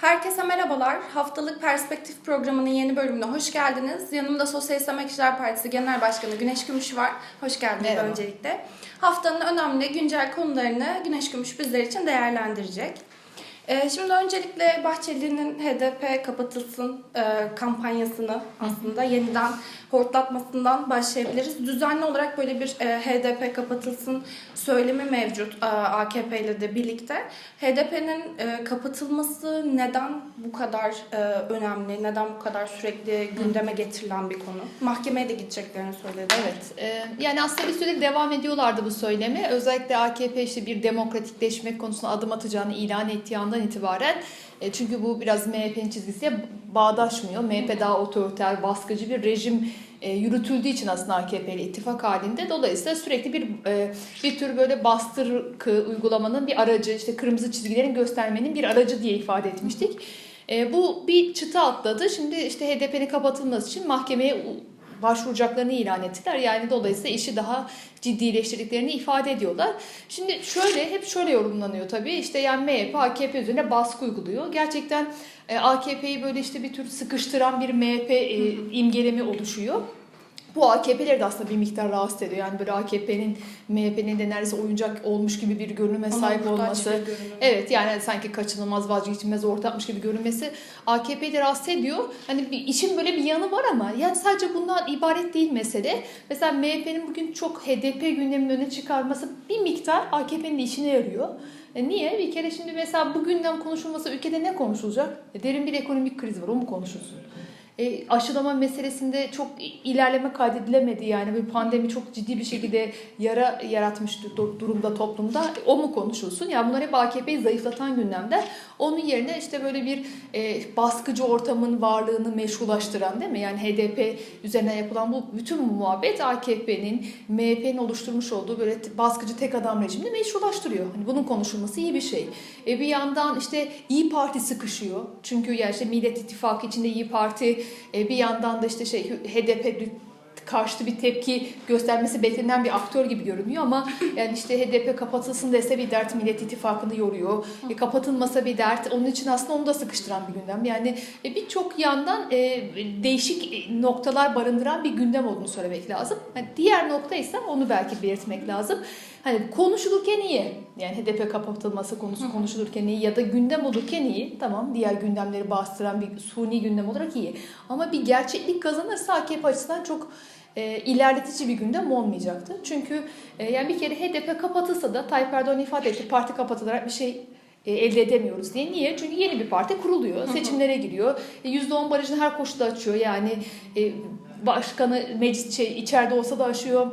Herkese merhabalar. Haftalık Perspektif programının yeni bölümüne hoş geldiniz. Yanımda Sosyalist Emekçiler Partisi Genel Başkanı Güneş Gümüş var. Hoş geldiniz Merhaba. öncelikle. Haftanın önemli güncel konularını Güneş Gümüş bizler için değerlendirecek. Ee, Şimdi öncelikle Bahçeli'nin HDP kapatılsın e, kampanyasını aslında yeniden hortlatmasından başlayabiliriz. Düzenli olarak böyle bir e, HDP kapatılsın söylemi mevcut e, AKP ile de birlikte. HDP'nin e, kapatılması neden bu kadar önemli, neden bu kadar sürekli gündeme getirilen bir konu? Mahkemeye de gideceklerini söyledi. Evet. yani aslında bir süredir devam ediyorlardı bu söylemi. Özellikle AKP işte bir demokratikleşmek konusuna adım atacağını ilan ettiği andan itibaren e, çünkü bu biraz MHP'nin çizgisiyle bağdaşmıyor. MHP daha otoriter, baskıcı bir rejim e, yürütüldüğü için aslında AKP ile ittifak halinde. Dolayısıyla sürekli bir e, bir tür böyle bastırkı uygulamanın bir aracı, işte kırmızı çizgilerin göstermenin bir aracı diye ifade etmiştik. Bu bir çıta atladı. Şimdi işte HDP'nin kapatılması için mahkemeye başvuracaklarını ilan ettiler. Yani dolayısıyla işi daha ciddileştirdiklerini ifade ediyorlar. Şimdi şöyle hep şöyle yorumlanıyor tabii. İşte yani MHP AKP üzerine baskı uyguluyor. Gerçekten e, AKP'yi böyle işte bir tür sıkıştıran bir MHP e, imgelemi oluşuyor. Bu AKP'leri de aslında bir miktar rahatsız ediyor. Yani böyle AKP'nin MHP'nin de neredeyse oyuncak olmuş gibi bir görünüme sahip muhtaç olması. Evet yani sanki kaçınılmaz vazgeçilmez ortakmış gibi görünmesi AKP'yi de rahatsız ediyor. Hani bir işin böyle bir yanı var ama yani sadece bundan ibaret değil mesele. Mesela MHP'nin bugün çok HDP gündeminin öne çıkarması bir miktar AKP'nin işine yarıyor. E niye? Bir kere şimdi mesela bu gündem konuşulmasa ülkede ne konuşulacak? E derin bir ekonomik kriz var o mu konuşulsun? E, aşılama meselesinde çok ilerleme kaydedilemedi yani bir pandemi çok ciddi bir şekilde yara yaratmış du- durumda toplumda o mu konuşulsun? Yani bunlar hep AKP'yi zayıflatan gündemler. Onun yerine işte böyle bir e, baskıcı ortamın varlığını meşrulaştıran değil mi? Yani HDP üzerinden yapılan bu bütün bu muhabbet AKP'nin, MHP'nin oluşturmuş olduğu böyle baskıcı tek adam rejimini meşrulaştırıyor. Hani bunun konuşulması iyi bir şey. E, bir yandan işte İyi Parti sıkışıyor. Çünkü yani işte Millet İttifakı içinde İyi Parti bir yandan da işte şey HDP karşıtı bir tepki göstermesi beklenen bir aktör gibi görünüyor ama yani işte HDP kapatılsın dese bir dert Millet İttifakı'nı yoruyor. E, kapatılmasa bir dert. Onun için aslında onu da sıkıştıran bir gündem. Yani e, birçok yandan e, değişik noktalar barındıran bir gündem olduğunu söylemek lazım. Yani diğer nokta ise onu belki belirtmek lazım. Hani konuşulurken iyi. Yani HDP kapatılması konusu konuşulurken iyi ya da gündem olurken iyi. Tamam diğer gündemleri bastıran bir suni gündem olarak iyi. Ama bir gerçeklik kazanırsa AKP açısından çok e, ilerletici bir gündem olmayacaktı. Çünkü e, yani bir kere HDP kapatılsa da Tayyip Erdoğan ifade etti parti kapatılarak bir şey e, elde edemiyoruz diye. Niye? Çünkü yeni bir parti kuruluyor. Seçimlere giriyor. E, %10 barajını her koşulda açıyor. Yani e, başkanı meclis şey, içeride olsa da aşıyor.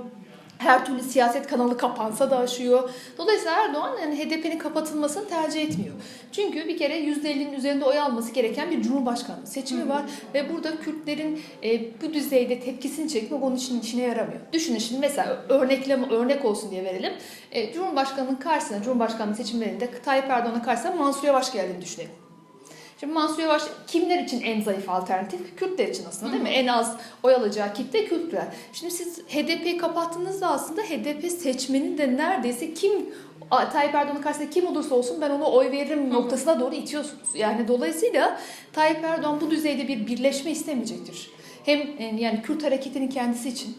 Her türlü siyaset kanalı kapansa da aşıyor. Dolayısıyla Erdoğan yani HDP'nin kapatılmasını tercih etmiyor. Çünkü bir kere %50'nin üzerinde oy alması gereken bir cumhurbaşkanlığı seçimi var ve burada Kürtlerin e, bu düzeyde tepkisini çekmek onun için işine yaramıyor. Düşünün şimdi mesela örnekleme örnek olsun diye verelim. E, Cumhurbaşkanının karşısına Cumhurbaşkanlığı seçimlerinde Tayyip Erdoğan'ın karşısına Mansur Yavaş geldiğini düşünelim. Şimdi Mansur Yavaş kimler için en zayıf alternatif? Kürtler için aslında değil mi? En az oy alacağı kitle Kürtler. Şimdi siz HDP'yi kapattığınızda aslında HDP seçmenin de neredeyse kim Tayyip Erdoğan'ın karşısında kim olursa olsun ben ona oy veririm noktasına doğru itiyorsunuz. Yani dolayısıyla Tayyip Erdoğan bu düzeyde bir birleşme istemeyecektir. Hem e, yani Kürt hareketinin kendisi için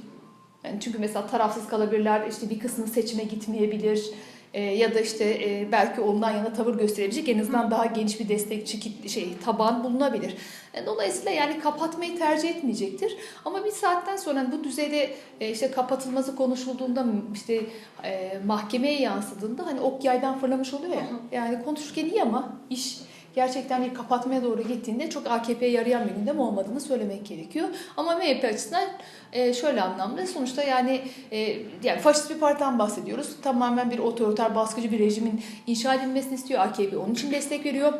yani çünkü mesela tarafsız kalabilirler, işte bir kısmı seçime gitmeyebilir e, ya da işte e, belki ondan yana tavır gösterebilecek en azından daha geniş bir destekçi kitle, şey taban bulunabilir. E, dolayısıyla yani kapatmayı tercih etmeyecektir. Ama bir saatten sonra bu düzeyde e, işte kapatılması konuşulduğunda işte e, mahkemeye yansıdığında hani ok yaydan fırlamış oluyor ya. Yani konuşurken iyi ama iş gerçekten bir kapatmaya doğru gittiğinde çok AKP'ye yarayan bir gündem olmadığını söylemek gerekiyor. Ama MHP açısından e, şöyle anlamda sonuçta yani e, yani faşist bir partiden bahsediyoruz. Tamamen bir otoriter baskıcı bir rejimin inşa edilmesini istiyor AKP. Onun için destek veriyor.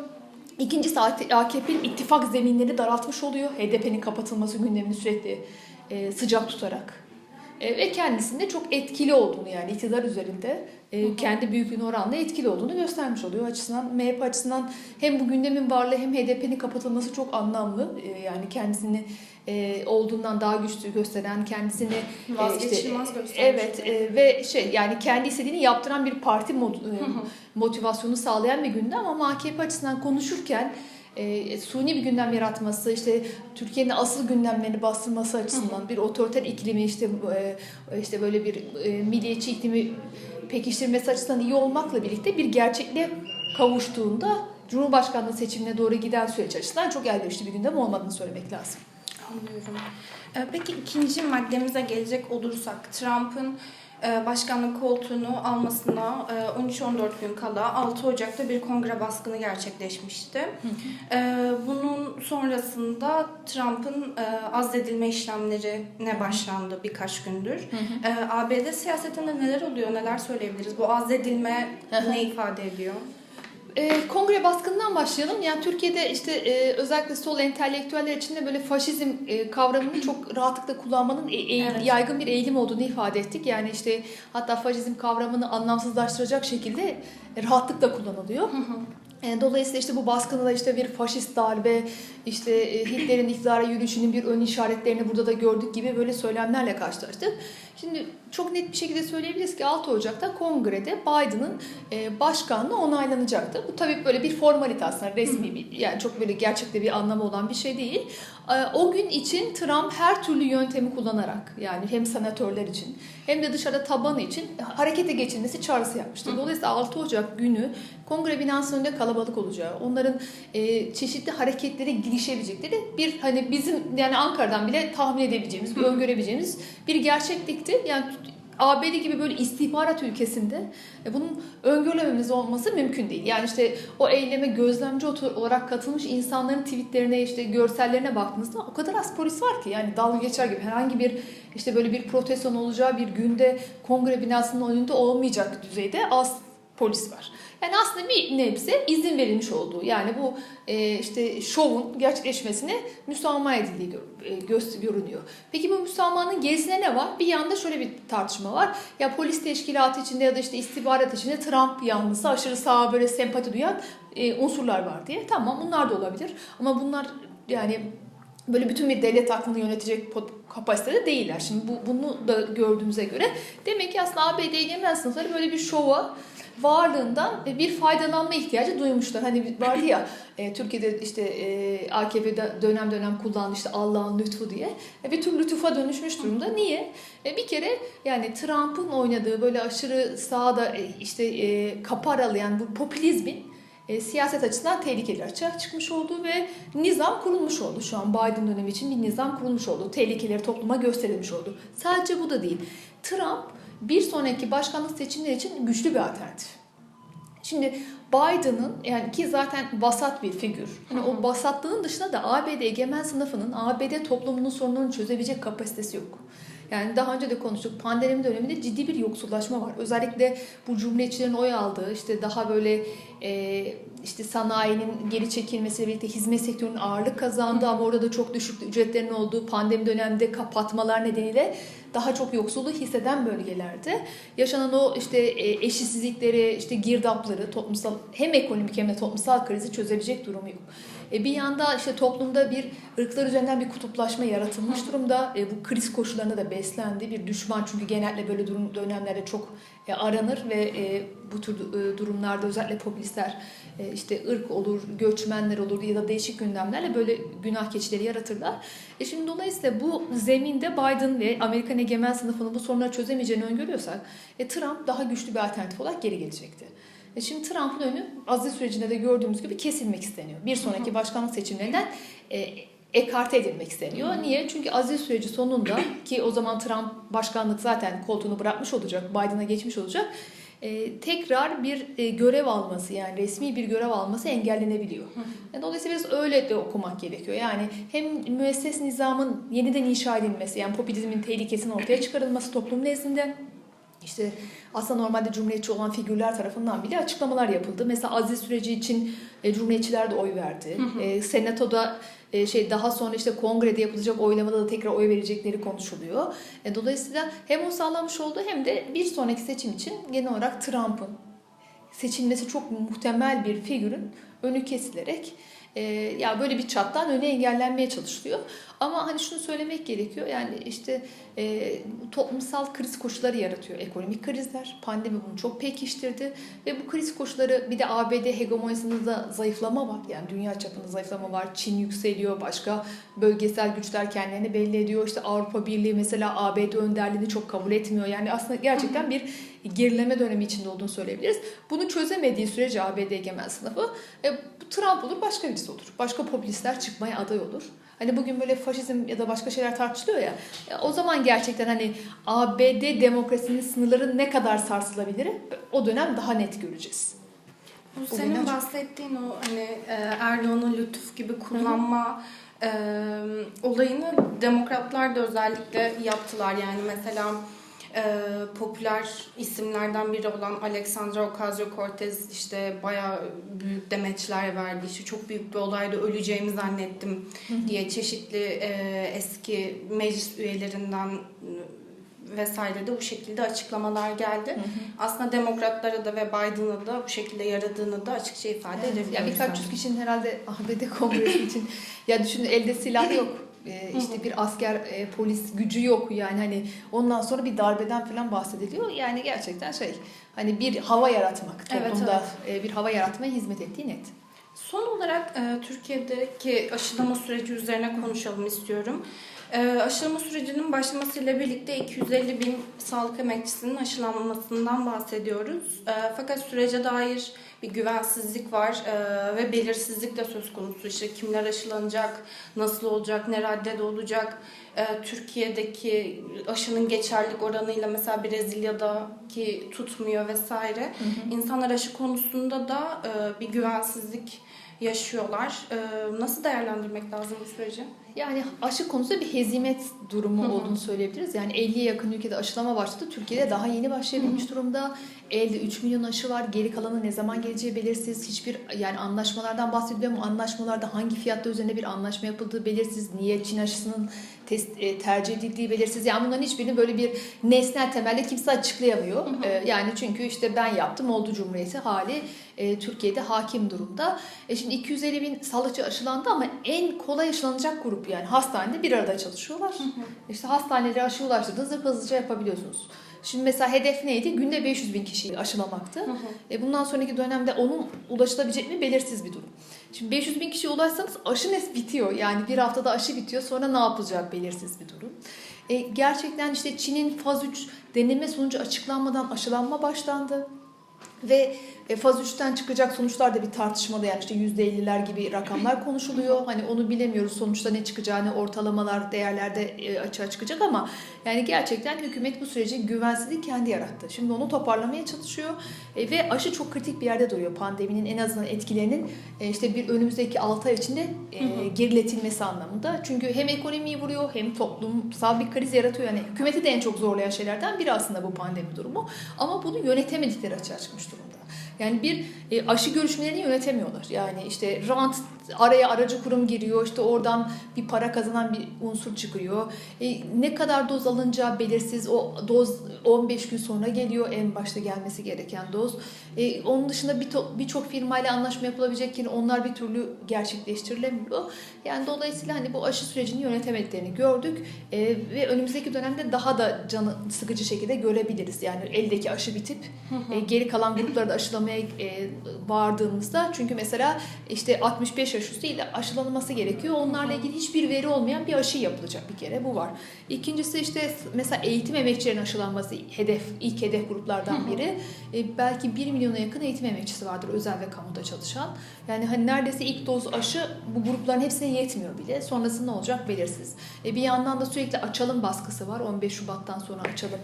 İkincisi AKP'nin ittifak zeminleri daraltmış oluyor. HDP'nin kapatılması gündemini sürekli e, sıcak tutarak. E, ve kendisinde çok etkili olduğunu yani iktidar üzerinde e, kendi büyüklüğüne oranla etkili olduğunu göstermiş oluyor. O açısından MHP açısından hem bu gündemin varlığı hem HDP'nin kapatılması çok anlamlı. E, yani kendisini e, olduğundan daha güçlü gösteren, kendisini e, işte, Vazgeçilmez göstermiş evet oluyor. e, ve şey yani kendi istediğini yaptıran bir parti mod, e, motivasyonu sağlayan bir gündem ama AKP açısından konuşurken e, suni bir gündem yaratması, işte Türkiye'nin asıl gündemlerini bastırması açısından bir otoriter iklimi işte e, işte böyle bir e, milliyetçi iklimi pekiştirmesi açısından iyi olmakla birlikte bir gerçekliğe kavuştuğunda Cumhurbaşkanlığı seçimine doğru giden süreç açısından çok elverişli bir gündem olmadığını söylemek lazım. Anlıyorum. Ee, Peki ikinci maddemize gelecek olursak Trump'ın başkanlık koltuğunu almasına e, 13-14 gün kala 6 Ocak'ta bir kongre baskını gerçekleşmişti. Ee, Bunun sonrasında Trump'ın e, azledilme işlemlerine başlandı birkaç gündür. ABD siyasetinde neler oluyor, neler söyleyebiliriz? Bu azledilme ne ifade ediyor? E, kongre baskından başlayalım. Yani Türkiye'de işte e, özellikle sol entelektüeller içinde böyle faşizm e, kavramını çok rahatlıkla kullanmanın e- e- Evet. yaygın bir eğilim olduğunu ifade ettik. Yani işte hatta faşizm kavramını anlamsızlaştıracak şekilde rahatlıkla kullanılıyor. E, Dolayısıyla işte bu baskını da işte bir faşist darbe, işte e, Hitler'in iktidara yürüyüşünün bir ön işaretlerini burada da gördük gibi böyle söylemlerle karşılaştık. Şimdi çok net bir şekilde söyleyebiliriz ki 6 Ocak'ta kongrede Biden'ın e, başkanlığı onaylanacaktı. Bu tabii böyle bir formalite aslında resmi bir yani çok böyle gerçekte bir anlamı olan bir şey değil. E, O gün için Trump her türlü yöntemi kullanarak yani hem senatörler için hem de dışarıda tabanı için harekete geçilmesi çağrısı yapmıştı. Dolayısıyla 6 Ocak günü kongre binasının önünde kalabalık olacağı, onların e, çeşitli hareketlere girişebilecekleri bir hani bizim yani Ankara'dan bile tahmin edebileceğimiz, öngörebileceğimiz bir gerçeklikti. Yani ABD gibi böyle istihbarat ülkesinde e, bunun öngörülememiz olması mümkün değil. Yani işte o eyleme gözlemci olarak katılmış insanların tweetlerine işte görsellerine baktığınızda o kadar az polis var ki yani dalga geçer gibi herhangi bir işte böyle bir proteston olacağı bir günde kongre binasının önünde olmayacak düzeyde az polis var. Yani aslında bir nebze izin verilmiş olduğu yani bu e, işte şovun gerçekleşmesine müsamaha edildiği gör- e, görünüyor. Peki bu müsamahanın gerisine ne var? Bir yanda şöyle bir tartışma var. Ya polis teşkilatı içinde ya da işte istihbarat içinde Trump yanlısı aşırı sağa böyle sempati duyan e, unsurlar var diye. Tamam bunlar da olabilir. Ama bunlar yani böyle bütün bir devlet aklını yönetecek pot- kapasitede değiller. Şimdi bu, bunu da gördüğümüze göre demek ki aslında ABD egemen sınıfları böyle bir şova varlığından bir faydalanma ihtiyacı duymuşlar. Hani vardı ya e, Türkiye'de işte e, AKP'de dönem dönem kullandı işte Allah'ın lütfu diye. E, bir tür lütufa dönüşmüş durumda. Niye? E, bir kere yani Trump'ın oynadığı böyle aşırı sağda e, işte e, kapı aralayan bu popülizmin e, siyaset açısından tehlikeli açığa çıkmış oldu ve nizam kurulmuş oldu. Şu an Biden dönemi için bir nizam kurulmuş oldu. Tehlikeleri topluma gösterilmiş oldu. Sadece bu da değil. Trump bir sonraki başkanlık seçimleri için güçlü bir alternatif. Şimdi Biden'ın yani ki zaten vasat bir figür. Yani o vasatlığın dışında da ABD egemen sınıfının ABD toplumunun sorunlarını çözebilecek kapasitesi yok. Yani daha önce de konuştuk. Pandemi döneminde ciddi bir yoksullaşma var. Özellikle bu cumhuriyetçilerin oy aldığı işte daha böyle işte sanayinin geri çekilmesiyle birlikte hizmet sektörünün ağırlık kazandığı ama orada da çok düşük ücretlerin olduğu pandemi döneminde kapatmalar nedeniyle daha çok yoksulluğu hisseden bölgelerde yaşanan o işte e, eşitsizlikleri, işte girdapları, toplumsal hem ekonomik hem de toplumsal krizi çözebilecek durumu yok. E, bir yanda işte toplumda bir ırklar üzerinden bir kutuplaşma yaratılmış durumda. E, bu kriz koşullarında da beslendi. Bir düşman çünkü genellikle böyle durum, dönemlerde çok aranır ve e, bu tür e, durumlarda özellikle popülistler e, işte ırk olur, göçmenler olur ya da değişik gündemlerle böyle günah keçileri yaratırlar. E şimdi dolayısıyla bu zeminde Biden ve Amerikan egemen sınıfının bu sorunları çözemeyeceğini öngörüyorsak e, Trump daha güçlü bir alternatif olarak geri gelecekti. E şimdi Trump'ın önü aziz sürecinde de gördüğümüz gibi kesilmek isteniyor. Bir sonraki başkanlık seçimlerinden e, ekarte edilmek isteniyor. Niye? Çünkü aziz süreci sonunda ki o zaman Trump başkanlık zaten koltuğunu bırakmış olacak, Biden'a geçmiş olacak. e, tekrar bir e, görev alması yani resmi bir görev alması engellenebiliyor. E, Dolayısıyla biz öyle de okumak gerekiyor. Yani hem müesses nizamın yeniden inşa edilmesi yani popülizmin tehlikesinin ortaya çıkarılması toplum nezdinde işte aslında normalde cumhuriyetçi olan figürler tarafından bile açıklamalar yapıldı. Mesela aziz süreci için e, cumhuriyetçiler de oy verdi. E, senatoda e, şey daha sonra işte kongrede yapılacak oylamada da tekrar oy verecekleri konuşuluyor. E, dolayısıyla hem o sağlamış oldu hem de bir sonraki seçim için genel olarak Trump'ın seçilmesi çok muhtemel bir figürün önü kesilerek e, ya böyle bir çattan öne engellenmeye çalışılıyor. Ama hani şunu söylemek gerekiyor. Yani işte e, toplumsal kriz koşulları yaratıyor. Ekonomik krizler, pandemi bunu çok pekiştirdi ve bu kriz koşulları bir de ABD hegemonyasında da zayıflama var. Yani dünya çapında zayıflama var. Çin yükseliyor, başka bölgesel güçler kendilerini belli ediyor. İşte Avrupa Birliği mesela ABD önderliğini çok kabul etmiyor. Yani aslında gerçekten bir gerileme dönemi içinde olduğunu söyleyebiliriz. Bunu çözemediği sürece ABD egemen sınıfı e, Trump olur, başka birisi olur. Başka popülistler çıkmaya aday olur. Hani bugün böyle faşizm ya da başka şeyler tartışılıyor ya. ya o zaman gerçekten hani ABD demokrasinin sınırları ne kadar sarsılabilir o dönem daha net göreceğiz. Bu senin beni- bahsettiğin o hani e, Erdoğan'ı lütuf gibi kullanma e, olayını demokratlar da özellikle yaptılar. Yani mesela e, popüler isimlerden biri olan Alexandra Ocasio-Cortez işte bayağı büyük demeçler verdi. İşte çok büyük bir olayda öleceğimi zannettim diye çeşitli e, eski meclis üyelerinden e, vesaire de bu şekilde açıklamalar geldi. Aslında demokratlara da ve Biden'a da bu şekilde yaradığını da açıkça ifade Evet, edebiliyoruz. ya birkaç yüz kişinin herhalde ABD kongresi için ya düşünün elde silah yok. Ee, işte bir asker e, polis gücü yok yani hani ondan sonra bir darbeden falan bahsediliyor. Yani gerçekten şey hani bir hava yaratmak Evet, toplumda e, bir hava yaratmaya hizmet ettiği net. Son olarak e, Türkiye'deki aşılama süreci üzerine konuşalım istiyorum. E, aşılama sürecinin başlamasıyla birlikte 250 bin sağlık emekçisinin aşılanmasından bahsediyoruz. E, fakat sürece dair bir güvensizlik var e, ve belirsizlik de söz konusu. İşte kimler aşılanacak, nasıl olacak, ne raddede olacak. Türkiye'deki aşının geçerlilik oranıyla mesela Brezilya'daki tutmuyor vesaire. İnsanlar aşı konusunda da e, bir güvensizlik yaşıyorlar. E, nasıl değerlendirmek lazım bu süreci? Yani aşı konusunda bir hezimet durumu Hı hı. olduğunu söyleyebiliriz. Yani 50'ye yakın ülkede aşılama başladı. Türkiye'de daha yeni başlayabilmiş durumda. Elde 3 milyon aşı var. Geri kalanı ne zaman geleceği belirsiz. Hiçbir yani anlaşmalardan bahsediliyor mu? Anlaşmalarda hangi fiyatta üzerine bir anlaşma yapıldığı belirsiz. Niye Çin aşısının test, e, tercih edildiği belirsiz. Yani bunların hiçbirini böyle bir nesnel temelde kimse açıklayamıyor. E, yani çünkü işte ben yaptım oldu cumhuriyeti hali e, Türkiye'de hakim durumda. E şimdi 250 bin sağlıkçı aşılandı ama en kolay aşılanacak grup yani hastanede bir arada çalışıyorlar. İşte hastaneleri aşı ulaştırdığınızda hızlıca yapabiliyorsunuz. Şimdi mesela hedef neydi? Günde 500 bin kişiyi aşılamaktı. E bundan sonraki dönemde onun ulaşılabilecek mi belirsiz bir durum. Şimdi 500 bin kişiye ulaşsanız aşı nes bitiyor. Yani bir haftada aşı bitiyor sonra ne yapılacak belirsiz bir durum. E, gerçekten işte Çin'in faz 3 deneme sonucu açıklanmadan aşılanma başlandı. Ve e, faz 3'ten çıkacak sonuçlar da bir tartışmada yani işte %50'ler gibi rakamlar konuşuluyor. Hani onu bilemiyoruz sonuçta ne çıkacağını ortalamalar değerlerde e, açığa çıkacak ama yani gerçekten hükümet bu süreci güvensizliği kendi yarattı. Şimdi onu toparlamaya çalışıyor E, ve aşı çok kritik bir yerde duruyor. Pandeminin en azından etkilerinin işte bir önümüzdeki 6 ay içinde geriletilmesi anlamında. Çünkü hem ekonomiyi vuruyor hem toplumsal bir kriz yaratıyor. Yani hükümeti de en çok zorlayan şeylerden biri aslında bu pandemi durumu. Ama bunu yönetemedikleri açığa çıkmış durumda. Yani bir e, aşı görüşmelerini yönetemiyorlar. Yani işte rant araya aracı kurum giriyor. işte oradan bir para kazanan bir unsur çıkıyor. E, ne kadar doz alınacağı belirsiz. O doz 15 gün sonra geliyor en başta gelmesi gereken doz. E, onun dışında bir birçok firmayla anlaşma yapılabilecekken onlar bir türlü gerçekleştirilemiyor. Yani dolayısıyla hani bu aşı sürecini yönetemediklerini gördük E, ve önümüzdeki dönemde daha da canı sıkıcı şekilde görebiliriz. Yani eldeki aşı bitip e, geri kalan grupları da aşılamaya e, vardığımızda çünkü mesela işte 65 üstü ile aşılanması gerekiyor. Onlarla ilgili hiçbir veri olmayan bir aşı yapılacak bir kere bu var. İkincisi işte mesela eğitim emekçilerinin aşılanması hedef ilk hedef gruplardan biri. E, belki 1 milyona yakın eğitim emekçisi vardır özel ve kamuda çalışan. Yani hani neredeyse ilk doz aşı bu grupların hepsine yetmiyor bile. Sonrası ne olacak belirsiz. E, bir yandan da sürekli açalım baskısı var. 15 Şubat'tan sonra açalım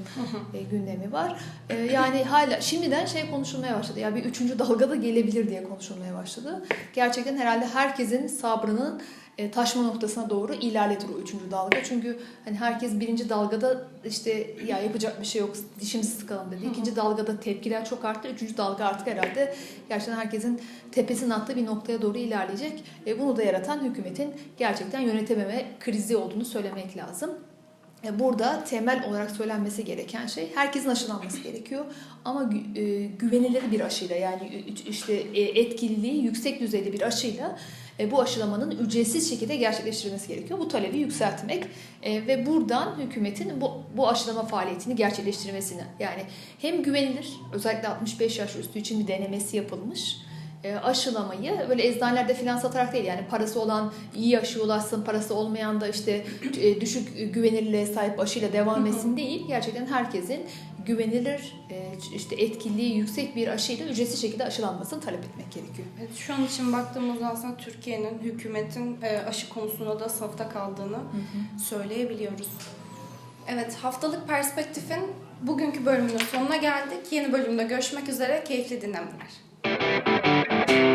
e, gündemi var. E, yani hala şimdiden şey konuşulmaya başladı. Ya bir üçüncü dalga da gelebilir diye konuşulmaya başladı. Gerçekten herhalde herkesin sabrının e, taşma noktasına doğru ilerletir o üçüncü dalga. Çünkü hani herkes birinci dalgada işte ya yapacak bir şey yok dişimizi sıkalım dedi. İkinci dalgada tepkiler çok arttı. Üçüncü dalga artık herhalde gerçekten herkesin tepesinin attığı bir noktaya doğru ilerleyecek. E, bunu da yaratan hükümetin gerçekten yönetememe krizi olduğunu söylemek lazım. Burada temel olarak söylenmesi gereken şey herkesin aşılanması gerekiyor ama e, güvenilir bir aşıyla yani işte e, etkililiği yüksek düzeyde bir aşıyla e, bu aşılamanın ücretsiz şekilde gerçekleştirilmesi gerekiyor. Bu talebi yükseltmek ve buradan hükümetin bu, bu aşılama faaliyetini gerçekleştirmesini yani hem güvenilir özellikle 65 yaş üstü için bir denemesi yapılmış aşılamayı böyle eczanelerde filan satarak değil yani parası olan iyi aşı ulaşsın parası olmayan da işte e, düşük güvenilirliğe sahip aşıyla devam etsin değil gerçekten herkesin güvenilir e, işte etkinliği yüksek bir aşıyla ücretsiz şekilde aşılanmasını talep etmek gerekiyor. Evet, şu an için baktığımızda aslında Türkiye'nin, hükümetin e, aşı konusunda da safta kaldığını söyleyebiliyoruz. Evet, haftalık perspektifin bugünkü bölümünün sonuna geldik. Yeni bölümde görüşmek üzere. Keyifli dinlemeler. Thank you.